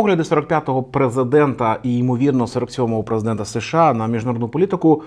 Погляди 45-го президента і ймовірно 47-го президента США на міжнародну політику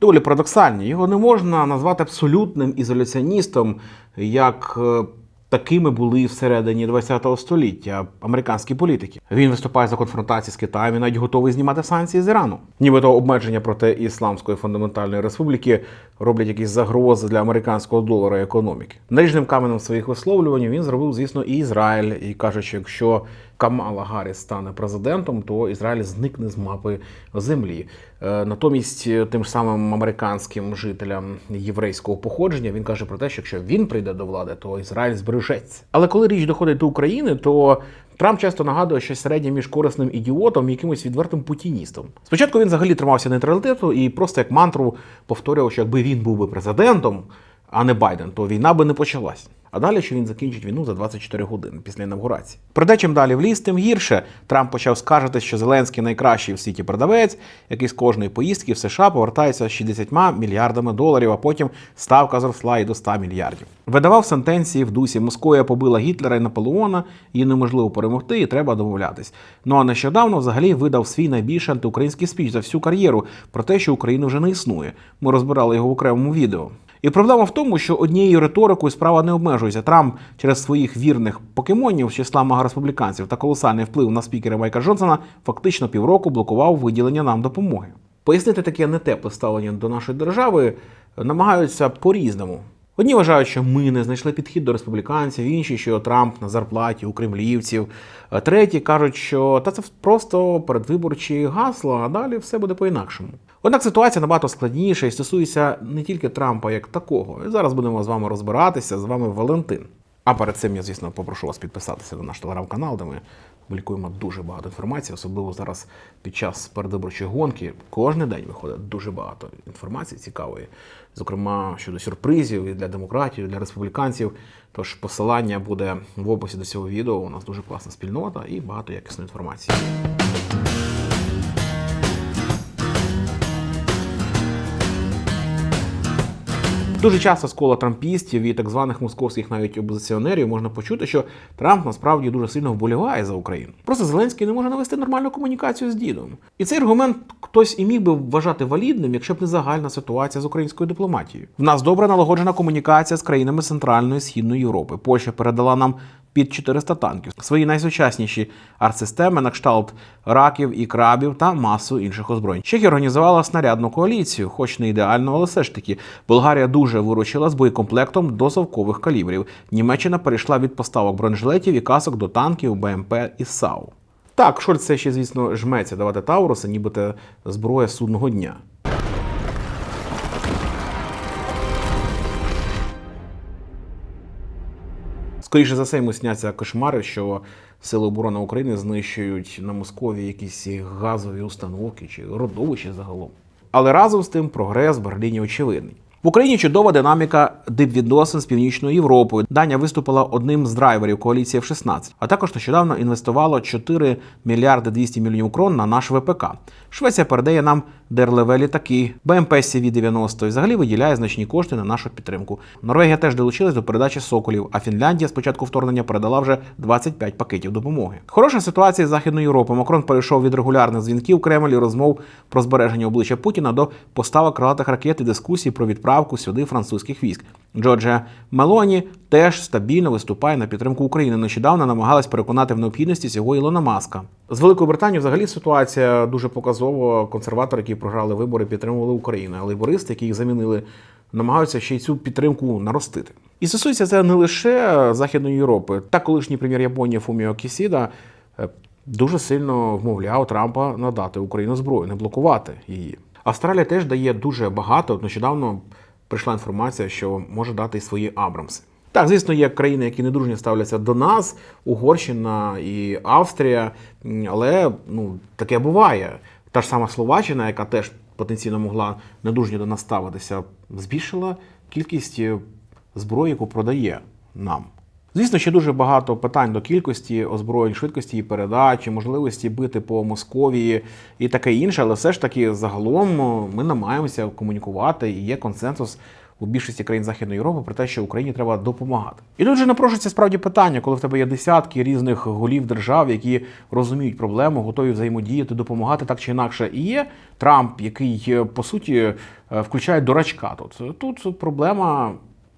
доволі парадоксальні. Його не можна назвати абсолютним ізоляціоністом, як е, такими були всередині ХХ століття американські політики. Він виступає за конфронтацію з Китаєм і навіть готовий знімати санкції з Ірану. Нібито обмеження проти Ісламської фундаментальної республіки роблять якісь загрози для американського долара і економіки. Наріжним каменем своїх висловлювань він зробив, звісно, і Ізраїль, і каже, що якщо Камала Гарріс стане президентом, то Ізраїль зникне з мапи землі. Е, Натомість е, тим самим американським жителям єврейського походження він каже про те, що якщо він прийде до влади, то Ізраїль збережеться. Але коли річ доходить до України, то Трамп часто нагадує щось середнє між корисним ідіотом і якимось відвертим путіністом. Спочатку він взагалі тримався нейтралітету і просто як мантру повторював, що якби він був би президентом, а не Байден, то війна би не почалась. А далі, що він закінчить війну за 24 години після інавгурації. Проте, чим далі в ліс, тим гірше. Трамп почав скаржити, що Зеленський найкращий в світі продавець, який з кожної поїздки в США повертається з 60 мільярдами доларів, а потім ставка зросла і до 100 мільярдів. Видавав сентенції в дусі Московія побила Гітлера і Наполеона, її неможливо перемогти, і треба домовлятись. Ну а нещодавно взагалі видав свій найбільший антиукраїнський спіч за всю кар'єру про те, що України вже не існує. Ми розбирали його в окремому відео. І проблема в тому, що однією риторикою справа не обмежується. Трамп через своїх вірних покемонів з числа мага-республіканців та колосальний вплив на спікера Майка Джонсона фактично півроку блокував виділення нам допомоги. Пояснити таке не те поставлення до нашої держави намагаються по-різному. Одні вважають, що ми не знайшли підхід до республіканців, інші, що Трамп на зарплаті у кремлівців. Треті кажуть, що та це просто передвиборчі гасла, а далі все буде по-інакшому. Однак ситуація набагато складніша і стосується не тільки Трампа як такого. І зараз будемо з вами розбиратися. З вами Валентин. А перед цим я, звісно, попрошу вас підписатися на наш телеграм-канал, де ми публікуємо дуже багато інформації, особливо зараз під час передвиборчої гонки. Кожен день виходить дуже багато інформації цікавої, зокрема щодо сюрпризів і для демократів, і для республіканців. Тож посилання буде в описі до цього відео. У нас дуже класна спільнота і багато якісної інформації. Дуже часто з кола трампістів і так званих московських навіть опозиціонерів можна почути, що Трамп насправді дуже сильно вболіває за Україну. Просто Зеленський не може навести нормальну комунікацію з дідом. І цей аргумент хтось і міг би вважати валідним, якщо б не загальна ситуація з українською дипломатією. В нас добре налагоджена комунікація з країнами Центральної і Східної Європи. Польща передала нам під 400 танків, свої найсучасніші артсистеми на кшталт раків і крабів та масу інших озброєнь. Чехія організувала снарядну коаліцію, хоч не ідеально, але все ж таки. Болгарія дуже виручила з боєкомплектом до совкових калібрів. Німеччина перейшла від поставок бронежилетів і касок до танків, БМП і САУ. Так, Шольц це ще, звісно, жметься давати Тауруса, нібито зброя судного дня. Скоріше за все, йому сняться кошмари, що Сили оборони України знищують на Москові якісь газові установки чи родовища загалом. Але разом з тим прогрес в Берліні очевидний. В Україні чудова динаміка дипвідносин з північною Європою. Данія виступила одним з драйверів коаліції F-16, а також нещодавно інвестувала 4 мільярди 200 мільйонів крон на наш ВПК. Швеція передає нам дерлеве літаки, БМП CV-90 і взагалі виділяє значні кошти на нашу підтримку. Норвегія теж долучилась до передачі соколів, а Фінляндія з початку вторгнення передала вже 25 пакетів допомоги. Хороша ситуація з Західною Європою. Макрон перейшов від регулярних дзвінків Кремль і розмов про збереження обличчя Путіна до поставок крилатих ракет і дискусій про відправку сюди французьких військ. Джорджія Мелоні теж стабільно виступає на підтримку України. Нещодавно намагалась переконати в необхідності цього Ілона Маска. З Великою Британією взагалі ситуація дуже показово. Консерватори, які програли вибори, підтримували Україну, а лейбористи, які їх замінили, намагаються ще й цю підтримку наростити. І стосується це не лише Західної Європи. Та колишній прем'єр Японії Фуміо Кісіда е, дуже сильно вмовляв Трампа надати Україну зброю, не блокувати її. Австралія теж дає дуже багато. От Нещодавно прийшла інформація, що може дати і свої Абрамси. Так, звісно, є країни, які недружньо ставляться до нас, Угорщина і Австрія, але ну, таке буває. Та ж сама Словаччина, яка теж потенційно могла недужньо до нас ставитися, збільшила кількість е, зброї, яку продає нам. Звісно, ще дуже багато питань до кількості озброєнь, швидкості її передачі, можливості бити по Московії і таке інше, але все ж таки загалом ми намагаємося комунікувати і є консенсус у більшості країн Західної Європи про те, що Україні треба допомагати. І тут же напрошується справді питання, коли в тебе є десятки різних голів держав, які розуміють проблему, готові взаємодіяти, допомагати так чи інакше. І є Трамп, який е, по суті е, включає дурачка. Тут тут проблема,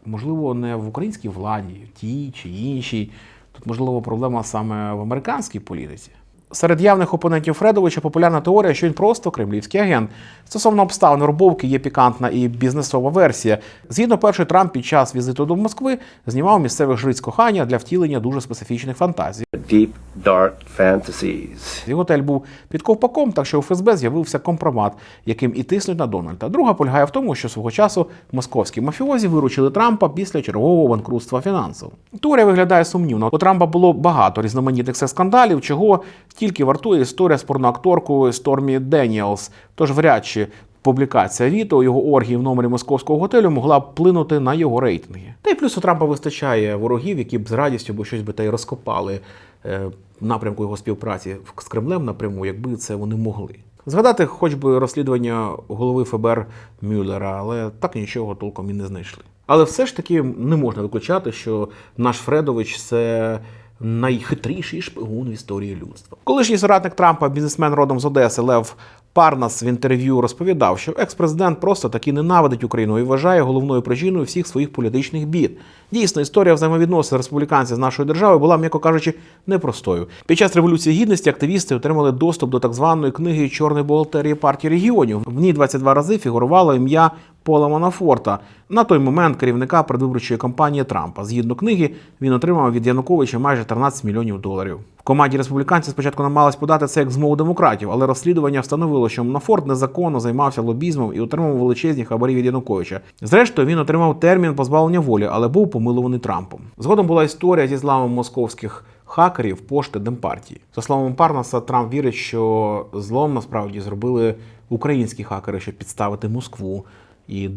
можливо, не в українській владі, тій чи іншій. Тут можливо проблема саме в американській політиці. Серед явних опонентів Фредовича популярна теорія, що він просто кремлівський агент. Стосовно обставин вербовки є пікантна і бізнесова версія. Згідно перший Трамп під час візиту до Москви знімав місцевих жриць кохання для втілення дуже специфічних фантазій. deep, dark fantasies. Його готель був під ковпаком, так що у ФСБ з'явився компромат, яким і тиснуть на Дональда. Друга полягає в тому, що свого часу московські мафіозі виручили Трампа після чергового банкрутства фінансів. Теорія виглядає сумнівно. У Трампа було багато різноманітних скандалів, чого тільки вартує історія з порноакторкою Стормі Деніелс. Тож вряд чи публікація відео його оргії в номері московського готелю могла б вплинути на його рейтинги. Та й плюс у Трампа вистачає ворогів, які б з радістю бо щось би та й розкопали е, напрямку його співпраці з Кремлем напряму, якби це вони могли. Згадати хоч би розслідування голови ФБР Мюллера, але так нічого толком і не знайшли. Але все ж таки не можна виключати, що наш Фредович це найхитріший шпигун в історії людства. Колишній соратник Трампа, бізнесмен родом з Одеси Лев Парнас в інтерв'ю розповідав, що екс-президент просто таки ненавидить Україну і вважає головною причиною всіх своїх політичних бід. Дійсно, історія взаємовідносин республіканців з нашою державою була, м'яко кажучи, непростою. Під час революції гідності активісти отримали доступ до так званої книги чорної бухгалтерії партії регіонів. В ній 22 рази фігурувало ім'я Пола Манафорта, на той момент керівника предвиборчої кампанії Трампа. Згідно книги, він отримав від Януковича майже 13 мільйонів доларів. Команді республіканців спочатку намагалась подати це як змову демократів, але розслідування встановило, що Манафорт незаконно займався лобізмом і отримав величезні хабарі від Януковича. Зрештою, він отримав термін позбавлення волі, але був помилуваний Трампом. Згодом була історія зі зламом московських хакерів пошти Демпартії. За словом Парнаса, Трамп вірить, що злом насправді зробили українські хакери, щоб підставити Москву. І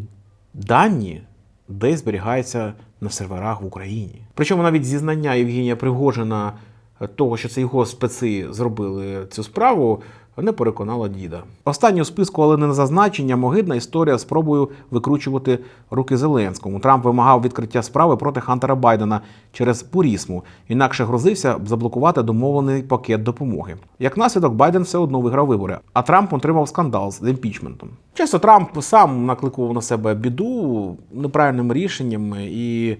дані десь зберігаються на серверах в Україні. Причому навіть зізнання Євгенія Пригожина того, що це його специ зробили цю справу, не переконало діда. Останній у списку, але не на зазначення, могидна історія з спробою викручувати руки Зеленському. Трамп вимагав відкриття справи проти Хантера Байдена через пурісму, інакше грозився заблокувати домовлений пакет допомоги. Як наслідок, Байден все одно виграв вибори, а Трамп отримав скандал з імпічментом. Часто Трамп сам накликував на себе біду неправильними рішеннями і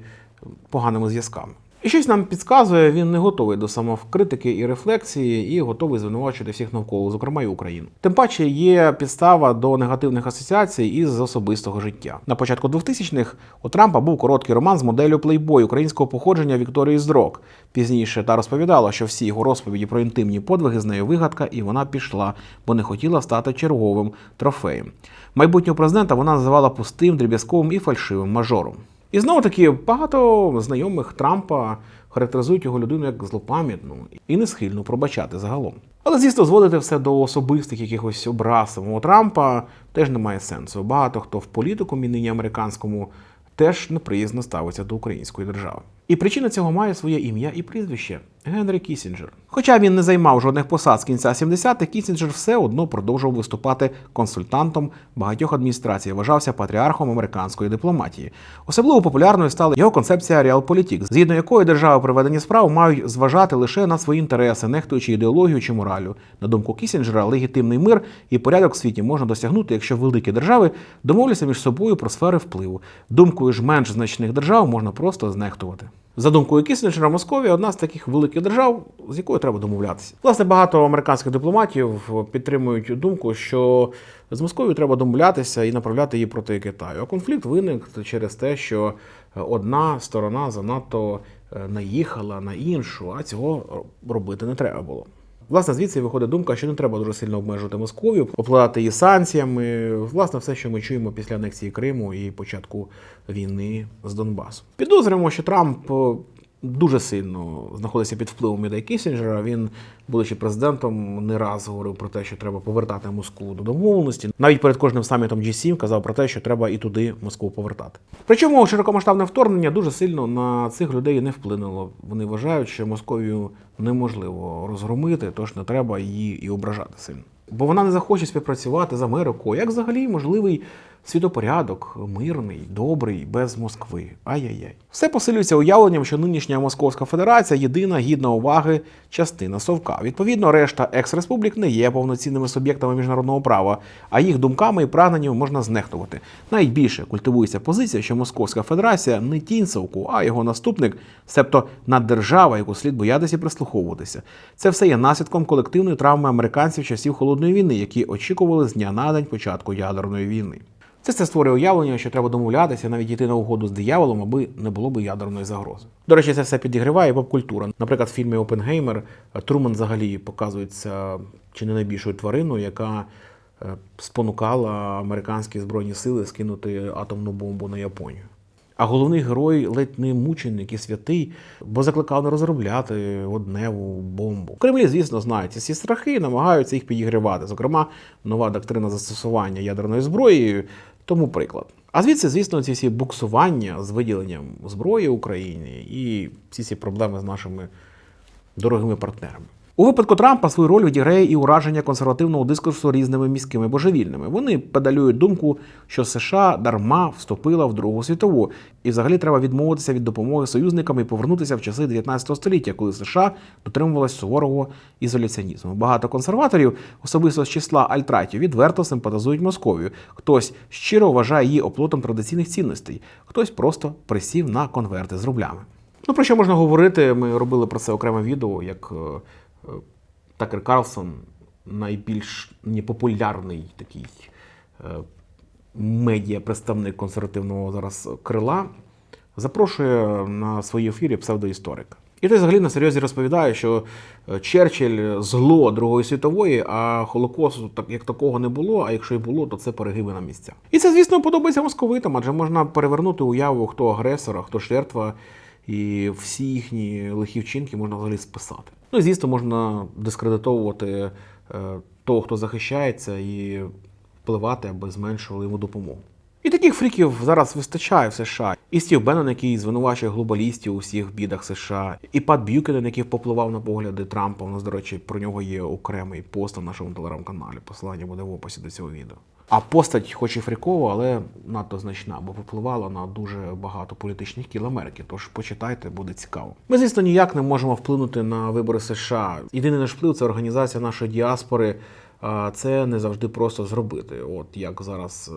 поганими зв'язками. І щось нам підказує, він не готовий до самокритики і рефлексії, і готовий звинувачувати всіх навколо, зокрема і Україну. Тим паче є підстава до негативних асоціацій із особистого життя. На початку 2000-х у Трампа був короткий роман з моделлю плейбой українського походження Вікторії Здрок. Пізніше та розповідала, що всі його розповіді про інтимні подвиги з нею вигадка, і вона пішла, бо не хотіла стати черговим трофеєм. Майбутнього президента вона називала пустим, дріб'язковим і фальшивим мажором. І знову таки багато знайомих Трампа характеризують його людину як злопам'ятну і не схильну пробачати загалом. Але, звісно, зводити все до особистих якихось образ самого Трампа теж немає сенсу. Багато хто в політику, нині американському теж неприязно ставиться до української держави. І причина цього має своє ім'я і прізвище Генрі Кісінджер. Хоча він не займав жодних посад з кінця 70-х, Кісінджер все одно продовжував виступати консультантом багатьох адміністрацій, вважався патріархом американської дипломатії. Особливо популярною стала його концепція Realpolitik, згідно якої держави приведені справ мають зважати лише на свої інтереси, нехтуючи ідеологію чи моралю. На думку Кісінджера, легітимний мир і порядок в світі можна досягнути, якщо великі держави домовляться між собою про сфери впливу. Думкою ж менш значних держав можна просто знехтувати. За думкою Кісінджера, Московія одна з таких великих держав, з якою треба домовлятися. Власне, багато американських дипломатів підтримують думку, що з Московією треба домовлятися і направляти її проти Китаю. А конфлікт виник через те, що одна сторона занадто е, наїхала на іншу, а цього робити не треба було. Власне, звідси виходить думка, що не треба дуже сильно обмежувати Московію, обкладати її санкціями. Власне, все, що ми чуємо після анексії Криму і початку війни з Донбасу. Підозрюємо, що Трамп е, дуже сильно знаходиться під впливом ідей Кісінджера. Він, будучи президентом, не раз говорив про те, що треба повертати Москву до домовленості. Навіть перед кожним самітом G7 казав про те, що треба і туди Москву повертати. Причому широкомасштабне вторгнення дуже сильно на цих людей не вплинуло. Вони вважають, що Московію неможливо розгромити, тож не треба її і ображати сильно. Бо вона не захоче співпрацювати з Америкою. Як взагалі можливий світопорядок мирний, добрий, без Москви. Ай-яй-яй. Все посилюється уявленням, що нинішня Московська Федерація єдина гідна уваги частина совка. Відповідно, решта екс-республік не є повноцінними суб'єктами міжнародного права, а їх думками і прагненнями можна знехтувати. Навіть більше культивується позиція, що Московська Федерація не тінь совку, а його наступник, себто наддержава, яку слід боятися і прислуховуватися. Це все є наслідком колективної травми американців часів холодної війни, які очікували з дня на день початку ядерної війни. Це все створює уявлення, що треба домовлятися, навіть йти на угоду з дияволом, аби не було би ядерної загрози. До речі, це все підігріває поп-культура. Наприклад, в фільмі Опенгеймер Труман взагалі показується чи не найбільшою твариною, яка е, спонукала американські збройні сили скинути атомну бомбу на Японію. А головний герой ледь не мученик і святий, бо закликав не розробляти одневу бомбу. Кремлі, звісно, знають ці страхи і намагаються їх підігрівати. Зокрема, нова доктрина застосування ядерної зброї, тому приклад. А звідси, звісно, ці всі буксування з виділенням зброї Україні і всі ці проблеми з нашими дорогими партнерами. У випадку Трампа свою роль відіграє і ураження консервативного дискурсу різними міськими божевільними. Вони педалюють думку, що США дарма вступила в Другу світову, і взагалі треба відмовитися від допомоги союзникам і повернутися в часи 19 століття, коли США дотримувалась суворого ізоляціонізму. Багато консерваторів, особисто з числа альтратів, відверто симпатизують Московію. Хтось щиро вважає її оплотом традиційних цінностей, хтось просто присів на конверти з рублями. Ну, про що можна говорити? Ми робили про це окреме відео, як е, Такер Карлсон, найбільш непопулярний такий е, медіа-представник консервативного зараз крила, запрошує на свої ефірі псевдоісторика. І той взагалі на серйозі розповідає, що е, Черчилль зло Другої світової, а Холокосту так як такого не було. А якщо і було, то це перегиби на місця. І це, звісно, подобається московитам, адже можна перевернути уяву, хто агресор, а хто жертва, і всі їхні лихі вчинки можна взагалі списати. Ну і звісно, можна дискредитовувати е, того, хто захищається, і впливати, аби зменшували йому допомогу. І таких фріків зараз вистачає в США. І Стів Беннон, який звинувачує глобалістів у всіх бідах США, і Пат Б'юкенен, який попливав на погляди Трампа. У нас, до речі, про нього є окремий пост на нашому телеграм-каналі. Посилання буде в описі до цього відео. А постать, хоч і фрікова, але надто значна, бо попливала на дуже багато політичних кіл Америки. Тож почитайте, буде цікаво. Ми, звісно, ніяк не можемо вплинути на вибори США. Єдиний наш вплив це організація нашої діаспори. Це не завжди просто зробити. От як зараз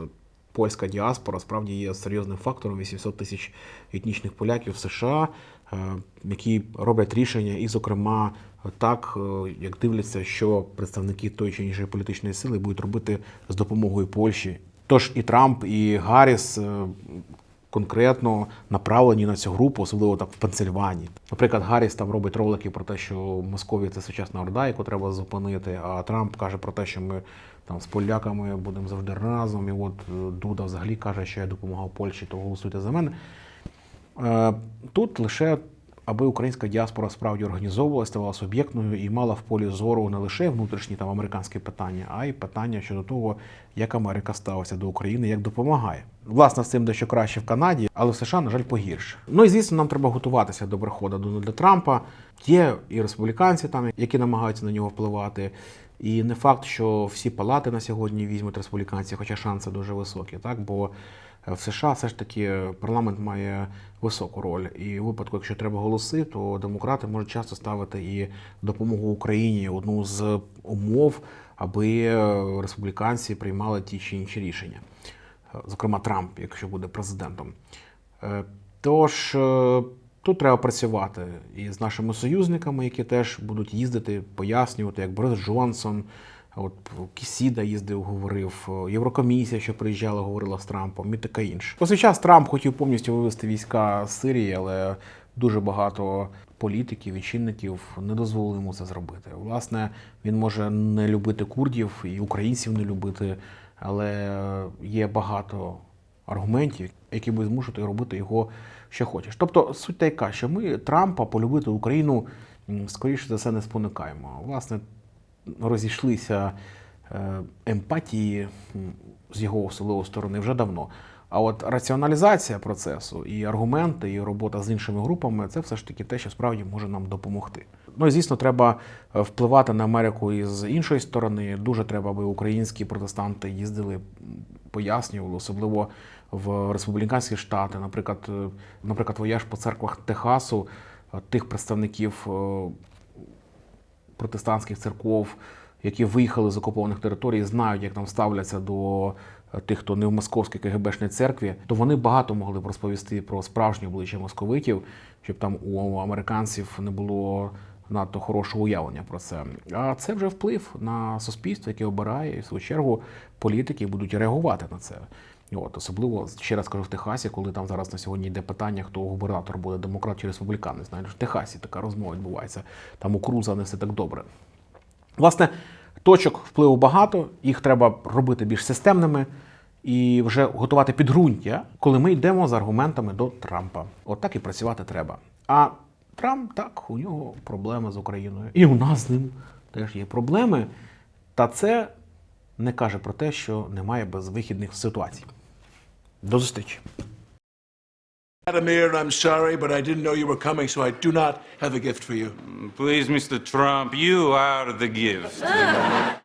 польська діаспора справді є серйозним фактором 800 тисяч етнічних поляків в США, е, які роблять рішення, і, зокрема, так е, як дивляться, що представники тої чи іншої політичної сили будуть робити з допомогою Польщі. Тож і Трамп, і Гарріс е, конкретно направлені на цю групу, особливо так в Пенсильванії. Наприклад, Гарріс там робить ролики про те, що Московія це сучасна орда, яку треба зупинити. А Трамп каже про те, що ми там з поляками будемо завжди разом. І от е, Дуда взагалі каже, що я допомагав Польщі, то голосуйте за мене. Е, Тут лише аби українська діаспора справді організовувалася, ставала суб'єктною і мала в полі зору не лише внутрішні там американські питання, а й питання щодо того, як Америка ставиться до України, як допомагає. Власне, з цим дещо краще в Канаді, але в США, на жаль, погірше. Ну і звісно, нам треба готуватися до приходу Дональда Трампа. Є і республіканці там, які намагаються на нього впливати. І не факт, що всі палати на сьогодні візьмуть республіканці, хоча шанси дуже високі, так бо в США все ж таки парламент має високу роль. І у випадку, якщо треба голоси, то демократи можуть часто ставити і допомогу Україні одну з умов, аби республіканці приймали ті чи інші рішення, зокрема Трамп, якщо буде президентом. Е, Тож е, тут треба працювати і з нашими союзниками, які теж будуть їздити, пояснювати, як Борис Джонсон. От Кісіда їздив, говорив, Єврокомісія, що приїжджала, говорила з Трампом і таке інше. У свій час Трамп хотів повністю вивести війська з Сирії, але дуже багато політиків і чинників не дозволили йому це зробити. Власне, він може не любити курдів і українців не любити, але є багато аргументів, які будуть змушувати робити його, що хочеш. Тобто суть така, що ми Трампа полюбити Україну скоріше за все не спонукаємо. Власне, розійшлися е, емпатії з його особливої сторони вже давно. А от раціоналізація процесу і аргументи, і робота з іншими групами це все ж таки те, що справді може нам допомогти. Ну і звісно, треба е, впливати на Америку із іншої сторони. Дуже треба, аби українські протестанти їздили, пояснювали, особливо в республіканські штати. Наприклад, е, наприклад, вояж по церквах Техасу, е, тих представників протестантських церков, які виїхали з окупованих територій, знають, як там ставляться до е, тих, хто не в московській КГБшній церкві, то вони багато могли б розповісти про справжнє обличчя московитів, щоб там у американців не було надто хорошого уявлення про це. А це вже вплив на суспільство, яке обирає, і в свою чергу політики будуть реагувати на це. От, особливо ще раз кажу в Техасі, коли там зараз на сьогодні йде питання, хто губернатор буде демократ чи республіканець. Знаєш, в Техасі така розмова відбувається. Там у Круза не все так добре. Власне, точок впливу багато, їх треба робити більш системними і вже готувати підґрунтя, коли ми йдемо з аргументами до Трампа. От так і працювати треба. А Трамп так, у нього проблеми з Україною. І у нас з ним теж є проблеми. Та це не каже про те, що немає безвихідних ситуацій. До зустрічі. Vladimir, I'm sorry, but I didn't know you were coming, so I do not have a gift for you. Please, Mr. Trump, you are the gift.